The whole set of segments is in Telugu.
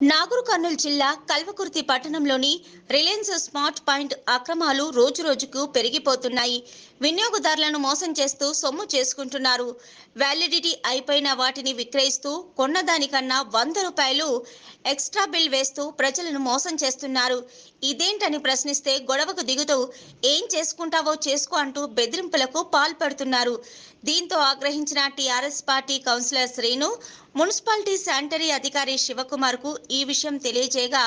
నాగూర్ కర్నూలు జిల్లా కల్వకుర్తి పట్టణంలోని రిలయన్స్ స్మార్ట్ పాయింట్ అక్రమాలు రోజురోజుకు పెరిగిపోతున్నాయి. వినియోగదారులను మోసం చేస్తూ సొమ్ము చేసుకుంటున్నారు. వ్యాలిడిటీ అయిపోయిన వాటిని విక్రయిస్తూ కొన్నదానికన్నా వంద రూపాయలు ఎక్స్ట్రా బిల్ వేస్తూ ప్రజలను మోసం చేస్తున్నారు. ఇదేంటని ప్రశ్నిస్తే గొడవకు దిగుతూ ఏం చేసుకుంటావో చేసుకో అంటూ బెదిరింపులకు పాల్పడుతున్నారు. దీంతో ఆగ్రహించిన TRS party councillor Srinu municipality sanitary అధికారి శివకుమార్కు ఈ విషయం తెలియజేయగా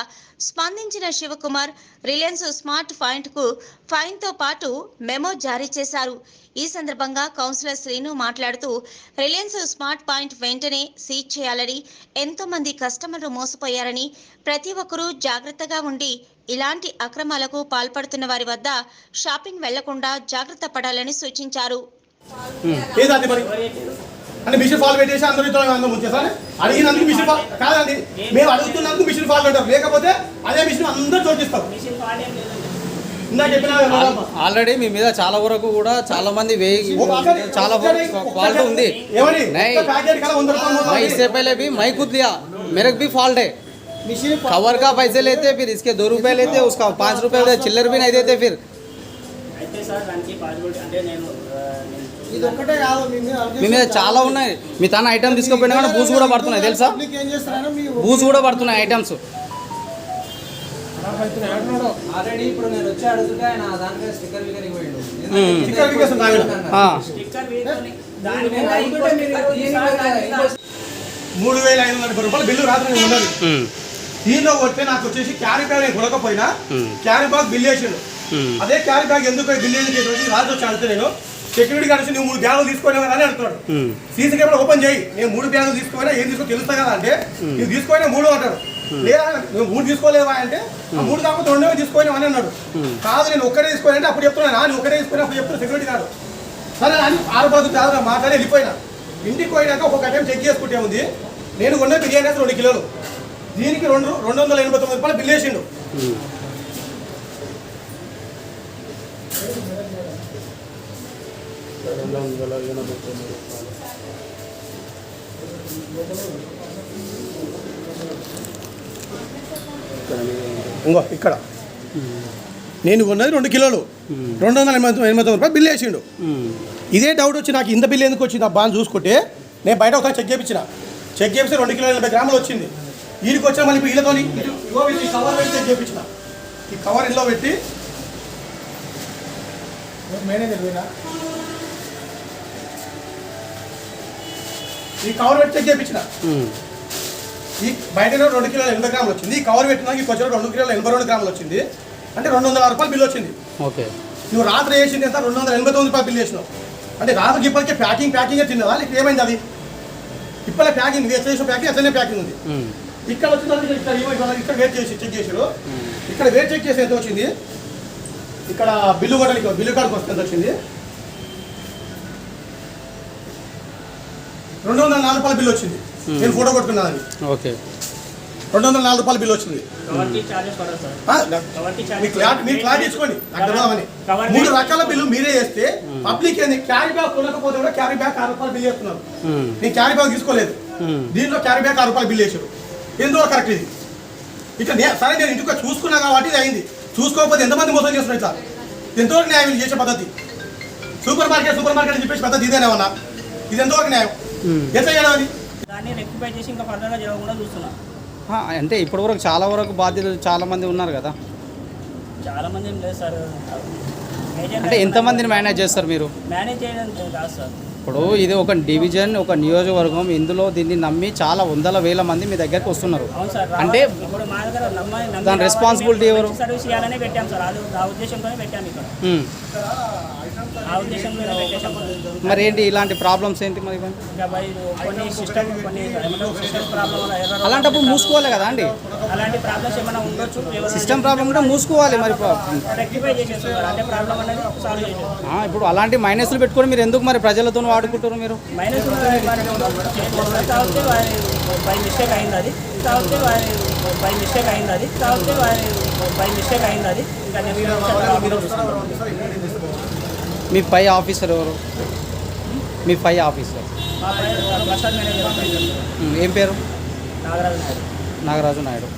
స్పందించిన శివకుమార్ రిలయన్స్ స్మార్ట్ పాయింట్కు ఫైన్తో పాటు మెమో జారీ చేశారు. ఈ సందర్భంగా కౌన్సిలర్ శ్రీను మాట్లాడుతూ రిలయన్స్ స్మార్ట్ పాయింట్ వెంటనే సీజ్ చేయాలని ఎంతో మంది కస్టమర్లు మోసపోయారని ప్రతి ఒక్కరూ జాగ్రత్తగా ఉండి ఇలాంటి అక్రమాలకు పాల్పడుతున్న వారి వద్ద షాపింగ్ వెళ్ళకుండా జాగ్రత్త పడాలని సూచించారు. అంటే మిషన్ ఫాల్ పెట్టేసి అందరూ ఇతరులు అందరూ ముంచేసారి అడిగినందుకు మిషన్ ఫాల్ కాదండి మేము అడుగుతున్నందుకు మిషన్ ఫాల్ అంటారు లేకపోతే అదే మిషన్ అందరూ చోటిస్తారు ఇందాక చెప్పిన ఆల్రెడీ మీ మీద చాలా వరకు కూడా చాలా మంది వేయి చాలా फॉल्ट ఉంది ఏమని नहीं। ఒక్క ప్యాకెట్ కదా వంద రూపాయలు मैं పోతుంది. इससे पहले भी मैं खुद लिया मेरे को भी फॉल्ट है कवर का पैसे लेते फिर इसके दो रुपए लेते उसका पाँच रुपए देते चिल्लर भी नहीं देते फिर మీ మీద చాలా ఉన్నాయి. మీ తన ఐటమ్ తీసుకుపోయినా కానీ బూజు కూడా పడుతున్నాయి తెలుసా? బూజు కూడా పడుతున్నాయి ఐటమ్స్ ఆల్రెడీ ఇప్పుడు నేను వచ్చి అడుగుతుంటే ఆయన దానిపై స్టిక్కర్ మూడు వేల ఐదు వందల రూపాయలు బిల్లు రాత్రి ఉన్నది దీనిలో కొడితే నాకు వచ్చేసి క్యారీ బ్యాగ్ నేను కొనకపోయినా క్యారీ బ్యాగ్ బిల్ వేసిండు అదే క్యారీ బ్యాగ్ ఎందుకు బిల్ ఎందుకు వేసి రాజు వచ్చి అడిగితే నేను సెక్యూరిటీ గార్డ్ వచ్చి నువ్వు మూడు బ్యాగులు తీసుకోలేవు అని అంటున్నాడు. సీసీ కెమెరా ఓపెన్ చేయి. నేను మూడు బ్యాగులు తీసుకోయినా ఏం తీసుకో తెలుస్తా కదా అంటే నువ్వు తీసుకోయినా మూడు అంటాడు లేదా నువ్వు మూడు తీసుకోలేవా అంటే ఆ మూడు కాకపోతే రెండో తీసుకోయినా అని అన్నాడు. కాదు నేను ఒక్కడే తీసుకోని అంటే అప్పుడు చెప్తున్నాను "ఆ, నువ్వు ఒక్కడే తీసుకుని అప్పుడు చెప్తున్నా సెక్యూరిటీ గార్డు. సరే అని ఆరు పదులు కాదు మాట్లాడి వెళ్ళిపోయినా. ఇంటికి పోయినాక ఒక్కొక్క టైం చెక్ చేసుకుంటే ఉంది నేను కొన్న బిర్యానీ రెండు కిలోలు. దీనికి రెండు రెండు వందల ఎనభై తొమ్మిది రూపాయలు బిల్ వేసిండు. ఇంకో ఇక్కడ. నేను కొన్నది రెండు కిలోలు. రెండు వందల ఎనభై ఎనభై తొమ్మిది రూపాయలు బిల్ వేసిండు ఇదే డౌట్ వచ్చి నాకు ఇంత బిల్ ఎందుకు వచ్చింది అబ్బా అని చూసుకుంటే నేను బయట ఒకసారి చెక్ చేయించిన చెక్ చేపిస్తే రెండు కిలోల ఎనభై గ్రాములు వచ్చింది. వీడికి వచ్చిన మళ్ళీ వీళ్ళతో ఈ కవర్ పెట్టి చెక్ చేయించిన ఈ కవర్ ఇంట్లో పెట్టి. మేనేజర్ పోయినా? ఈ కవర్ పెట్టి చెక్ చేయించిన. ఈ బయట రెండు కిలోల ఎనభై గ్రాములు వచ్చింది. ఈ కవర్ పెట్టినాక ఈ కొంచెం రెండు కిలోల ఎనభై రెండు గ్రాములు వచ్చింది. అంటే రెండు వందల ఆరు రూపాయలు బిల్ వచ్చింది. ఓకే. నువ్వు రాత్రి వేసింది ఎంత? రెండు వందల ఎనభై తొమ్మిది రూపాయలు బిల్ చేసినావు. అంటే రాత్రికి ఇప్పటికే ప్యాకింగ్ ప్యాకింగ్ తిన్నదా లేక ఏమైంది అది? ఇప్పటికే ప్యాకింగ్ వేస్ట్ చేసిన ప్యాకింగ్ అట్లనే ప్యాకింగ్ ఉంది. ఇక్కడ వచ్చిన ఇక్కడ ఇక్కడ వెయిట్ చేసి చెక్ చేసారు ఇక్కడ వెయిట్ చెక్ చేసి ఎంత వచ్చింది? ఇక్కడ బిల్లు కొట్టడానికి బిల్లు కార్డుకి వస్తే ఎంత వచ్చింది? రెండు వందల నాలుగు రూపాయల బిల్లు వచ్చింది. నేను ఫోటో కొట్టుకున్నాను ఓకే. రెండు వందల నాలుగు రూపాయల బిల్లు వచ్చింది. కవర్కి చార్జెస్ పడదు సార్. ఆ, కవర్కి మీ చార్జెస్ క్లారిటీ ఇచ్చుకోండి. మూడు రకాల బిల్లు మీరే చేస్తే పబ్లిక్ ఏంది? క్యారీ బ్యాగ్ కొనకపోతే కూడా క్యారీ బ్యాగ్ ఆరు రూపాయలు బిల్ చేస్తున్నారు. నేను క్యారీ బ్యాగ్ తీసుకోలేదు. దీంట్లో క్యారీ బ్యాగ్ ఆరు రూపాయలు బిల్ చేశారు. ఎందువల్ల కరెక్ట్ ఇది? ఇట్లా నే- సరే నేను ఇంటికి చూసుకున్నా కాబట్టి ఇది అయింది. చూసుకోకపోతే ఎంతమంది మోసం చేస్తున్నారు ఇట్లా? ఎంతవరకు న్యాయం చేసే పద్ధతి? సూపర్ మార్కెట్ సూపర్ మార్కెట్ అని చెప్పేసి పద్ధతి ఇదేనేమన్నా ఇది ఎంతవరకు న్యాయం? ఎంత చేయడం అది దాన్ని రెక్టిఫై చేసి ఇంకా ఫర్దర్గా జరగకుండా చూస్తున్నా. అంటే ఇప్పటి వరకు చాలా వరకు బాధ్యతలు చాలా మంది ఉన్నారు కదా? చాలా మంది లేదు సార్. అంటే ఎంతమందిని మేనేజ్ చేస్తారు మీరు? మేనేజ్ చేయడం కాదు సార్. ఇప్పుడు ఇది ఒక డివిజన్ ఒక నియోజకవర్గం. ఇందులో దీన్ని నమ్మి చాలా వందల వేల మంది మీ దగ్గరికి వస్తున్నారు. అంటే దాని మేము ఎవరు? మంచి సర్వీస్ ఇవ్వాలనే పెట్టాం సార్. అది ఆ ఉద్దేశంతోనే పెట్టాము ఇక్కడ. ఉమ్. ఆ ఉద్దేశంతోనే పెట్టేశాం సార్. మరి ఏంటి ఇలాంటి ప్రాబ్లమ్స్ ఏంటి మరి? కొన్ని సిస్టమ్ కొన్ని సిస్టమ్ ప్రాబ్లం అలాంటప్పుడు మూసుకోవాలి కదా అండి? అలాంటి ప్రాబ్లమ్స్ ఏమైనా ఉండొచ్చు? ఎవరైనా సిస్టమ్ ప్రాబ్లం కూడా మూసుకోవాలి మరి ఇప్పుడు అలాంటి మైనస్లు పెట్టుకొని మీరు ఎందుకు మరి ప్రజలతో వాడుకుంటారు మీరు? మైనస్ బై మిస్టేక్ అయింది అది. కాకపోతే వారి బై మిస్టేక్ అయింది అది. కాకపోతే వారి బై మిస్టేక్ అయింది అది. ఇంకా నెక్స్ట్ మీ పై ఆఫీసర్ ఎవరు? మీ పై ఆఫీసర్. ఏం పేరు? నాగరాజు నాయుడు. నాగరాజు నాయుడు.